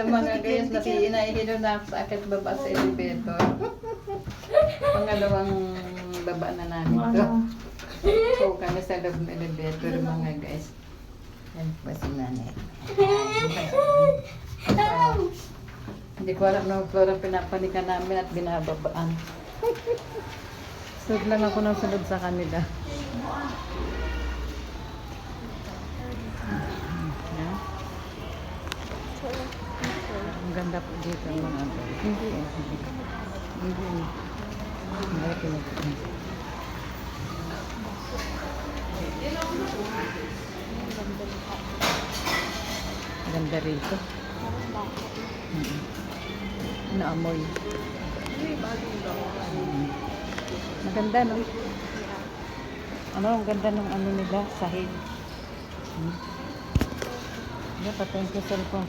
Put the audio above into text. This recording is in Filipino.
Yung mga guys na si inaihilo na ako sa akit baba sa elevator. Pangalawang baba na namin to. So kami sa loob ng elevator mga guys. Yan po si nanay. Hindi ko alam na flora pinapanikan namin at binababaan. Sunod lang ako ng sunod sa kanila. Yan. Ang ganda po dito mga guys. Hindi eh. Hindi eh. Malaki na po. Ganda rito. Mm. Naamoy. Mm. Maganda no? Ano, ang ganda ng ano nila, sahig. Hmm. Yeah, patay ko cellphone.